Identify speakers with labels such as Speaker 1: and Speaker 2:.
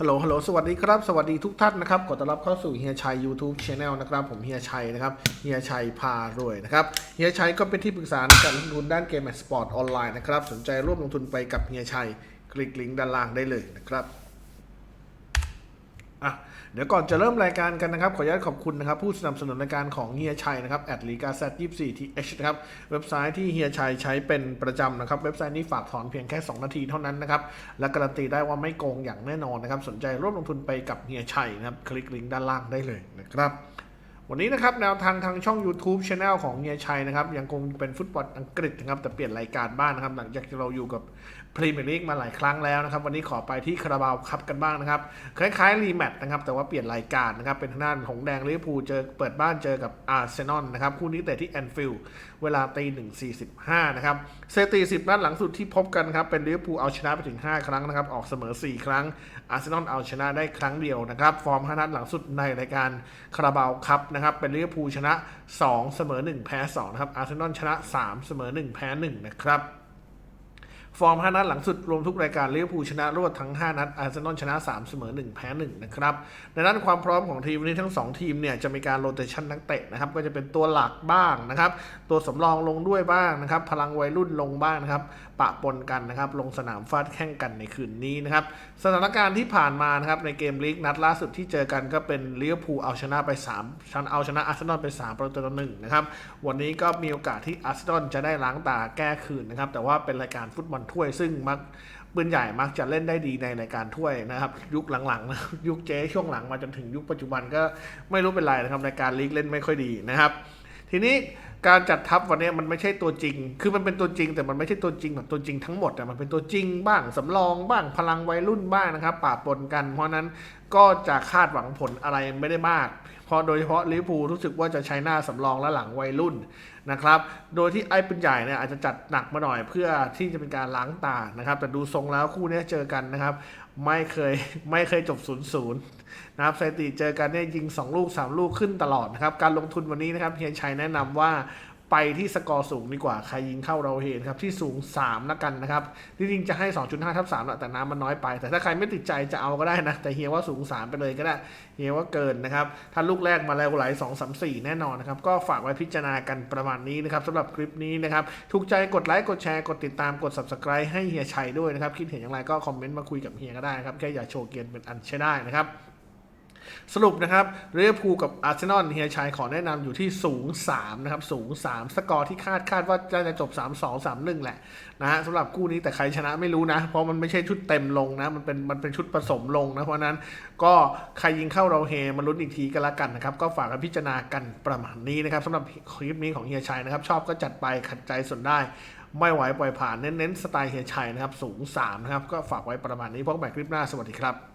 Speaker 1: ฮัลโหล ฮัลโหล สวัสดีครับ สวัสดีทุกท่านนะครับ ขอต้อนรับเข้าสู่เฮียชัย YouTube Channel นะครับ ผมเฮียชัยนะครับ เฮียชัยพารวยนะครับ เฮียชัยก็เป็นที่ปรึกษาในการลงทุนด้านเกมแอสปอร์ตออนไลน์นะครับ สนใจร่วมลงทุนไปกับเฮียชัย คลิกลิงก์ด้านล่างได้เลยนะครับ อะเดี๋ยวก่อนจะเริ่มรายการกันนะครับ ขออนุญาตขอบคุณนะครับ ผู้สนับสนุนรายการของเฮียชัยนะครับแอดลีกาแซดยี่สี่ทีเอชนะครับ เว็บไซต์ที่เฮียชัยใช้เป็นประจำนะครับ เว็บไซต์นี้ฝากถอนเพียงแค่ 2 นาทีเท่านั้นนะครับ และการันตีได้ว่าไม่โกงอย่างแน่นอนนะครับ สนใจร่วมลงทุนไปกับเฮียชัยนะครับ คลิกลิงก์ด้านล่างได้เลยนะครับ วันนี้นะครับแนวทางทางช่อง YouTube Channel ของเฮียชัยนะครับ ยังคงเป็นฟุตบอลอังกฤษนะครับ แต่เปลี่ยนรายการบ้างนะครับ หลังจากที่เราอยู่กับพรีเมียร์ลีกมาหลายครั้งแล้วนะครับ วันนี้ขอไปที่คาราบาวคัพกันบ้างนะครับ คล้ายๆ รีแมตช์นะครับ แต่ว่าเปลี่ยนรายการนะครับ เป็นทางด้านของแดงลิเวอร์พูลเจอเปิดบ้านเจอกับอาร์เซนอลนะครับ คู่นี้เตะที่แอนฟิลด์เวลาตีหนึ่งสี่สิบห้านะครับสถิติสิบนัดหลังสุดที่พบกันครับเป็นลิเวอร์พูลเอาชนะไปถึง 5 ครั้งนะครับออกเสมอ 4 ครั้งอาร์เซนอลเอาชนะได้ครั้งเดียวนะครับฟอร์ม5นัดหลังสุดในรายการคาราบาวคัพนะครับ เป็นลิเวอร์พูลชนะ 2 เสมอ 1 แพ้ 2 นะครับ อาร์เซนอลชนะ 3 เสมอ 1 แพ้ 1 นะครับ ฟอร์ม 5 นัดหลังสุดรวมทุกรายการลิเวอร์พูลชนะรวดทั้ง 5 นัดอาร์เซนอลชนะ 3 เสมอ 1 แพ้ 1 นะครับในด้านความพร้อมของทีมวันนี้ทั้ง 2 ทีมเนี่ยจะมีการโรเตชันนักเตะนะครับก็จะเป็นตัวหลักบ้างนะครับตัวสำรองลงด้วยบ้างนะครับพลังวัยรุ่นลงบ้างนะครับปะปนกันนะครับลงสนามฟาดแข่งกันในคืนนี้นะครับสถานการณ์ที่ผ่านมานะครับในเกมลีกนัดล่าสุดที่เจอกันก็เป็นลิเวอร์พูลเอาชนะไป3ชันเอาชนะอาร์เซนอลไป 3 ประตูต่อหนึ่งนะครับวันนี้ก็มีโอกาสที่อาร์เซนอลจะได้ล้างตาแก้คืนนะครับแต่ว่าเป็นรายการฟุตบอลถ้วย ซึ่งมักปืนใหญ่มักจะเล่นได้ดีในรายการถ้วยนะครับ ยุคหลังๆนะยุคเจ๊ช่วงหลังมาจนถึงยุคปัจจุบันก็ไม่รู้เป็นไรนะครับในการลีกเล่นไม่ค่อยดีนะครับ ทีนี้การจัดทัพวันนี้มันไม่ใช่ตัวจริง คือมันเป็นตัวจริง แต่มันไม่ใช่ตัวจริงแบบตัวจริงทั้งหมดแต่มันเป็นตัวจริงบ้างสำรองบ้างพลังวัยรุ่นบ้างนะครับปะปนกัน เพราะนั้นก็จะคาดหวังผลอะไรไม่ได้มากเพราะโดยเฉพาะลิเวอร์พูลรู้สึกว่าจะใช้หน้าสำรองและหลังวัยรุ่นนะครับ โดยที่ไอ้ปืนใหญ่เนี่ยอาจจะจัดหนักมาหน่อยเพื่อที่จะเป็นการล้างตานะครับ แต่ดูทรงแล้วคู่นี้เจอกันนะครับ ไม่เคยไม่เคยจบ0ูนย์นะครับสถิติเจอกันเนี่ยยิง 2 ลูก 3 ลูกขึ้นตลอดนะครับ การลงทุนวันนี้นะครับเฮียชัยแนะนำว่า ไปที่สกอร์สูงดีกว่า ใครยิงเข้าเราเห็นครับ ที่สูง 3 แล้วกันนะครับ จริงๆจะให้ 2.5 ทับ3แหละแต่น้ำมันน้อยไป แต่ถ้าใครไม่ติดใจจะเอาก็ได้นะ แต่เฮียว่าสูง 3 ไปเลยก็ได้ เฮียว่าเกินนะครับ ถ้าลูกแรกมาแล้วไหล2 3 4 แน่นอนนะครับ ก็ฝากไว้พิจารณากันประมาณนี้นะครับสำหรับคลิปนี้นะครับ ถูกใจกดไลค์ กดแชร์ กดติดตาม กด subscribe ให้เฮียชัยด้วยนะครับ คิดเห็นอย่างไรก็คอมเมนต์มาคุยกับเฮียก็ได้ครับ แค่อย่าโชว์เกียนเป็นอันใช้ได้นะครับ สรุปนะครับเรอัลพูกับอาร์เซนอลเฮียชัยขอแนะนำอยู่ที่สูง 3 นะครับ สูง 3 สกอร์ที่คาดคาดว่าจะจบ 3 2 3 1 แหละนะฮะสำหรับคู่นี้แต่ใครชนะไม่รู้นะ เพราะมันไม่ใช่ชุดเต็มลงนะ มันเป็นมันเป็นชุดผสมลงนะ เพราะนั้นก็ใครยิงเข้าเราเฮมาลุ้นอีกทีกันละกันนะครับ ก็ฝากกันพิจารณากันประมาณนี้นะครับสำหรับคลิปนี้ของเฮียชัยนะครับ ชอบก็จัดไปขัดใจส่วนได้ไม่ไหวปล่อยผ่านเน้นๆสไตล์เฮียชัยนะครับสูง3นะครับก็ฝากไว้ประมาณนี้พบกันใหม่คลิปหน้าสวัสดีครับ